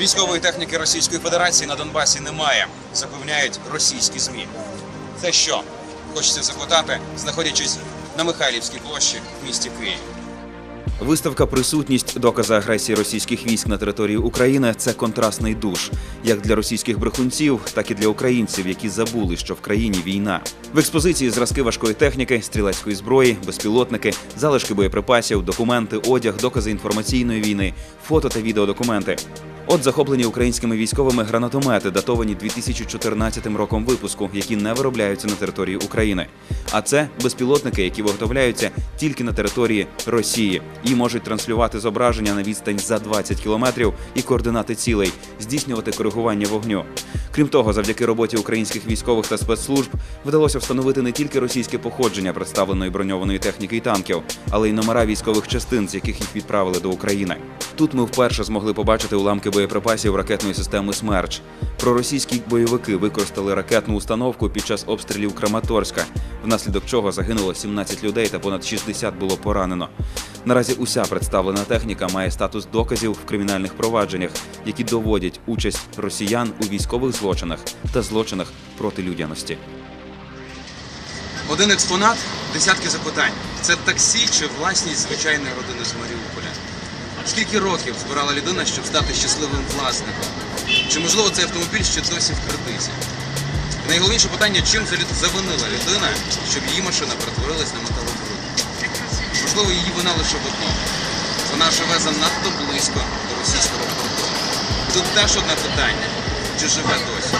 Військової техніки Російської Федерації на Донбасі немає, запевняють російські змі. Це що? Хочеться запитати, знаходячись на Михайлівській площі в місті Києві. Виставка Присутність докази агресії російських військ на території України це контрастний душ, як для російських брехунців, так і для українців, які забули, що в країні війна. В експозиції зразки важкої техніки, стрілецької зброї, безпілотники, залишки боєприпасів, документи, одяг, докази інформаційної війни, фото та відеодокументи. От захоплені українськими військовими гранатомети, датовані 2014 роком випуску, які не виробляються на території України. А це безпілотники, які виготовляються тільки на території Росії і можуть транслювати зображення на відстань за 20 кілометрів і координати цілей, здійснювати коригування вогню. Крім того, завдяки роботі українських військових та спецслужб вдалося встановити не тільки російське походження представленої броньованої техніки і танків, але й номера військових частин, з яких їх відправили до України. Тут ми вперше змогли побачити уламки боєприпасів ракетної системи Смерч. Проросійські бойовики використали ракетну установку під час обстрілів Краматорська, внаслідок чого загинуло 17 людей та понад 60 було поранено. Наразі уся представлена техніка має статус доказів в кримінальних провадженнях, які доводять участь росіян у військових злочинах та злочинах проти людяності. Один експонат, десятки запитань. Це таксі чи власність звичайної родини з Маріуполя? Скільки років збирала людина, щоб стати щасливим власником? Чи можливо цей автомобіль ще досі в кредиті? Найголовніше питання, чим завинила людина, щоб її машина перетворилась на металобруд? Можливо, її вина лише в одному. Вона живе занадто близько до російського кордону. Тут теж одне питання: чи живе досі?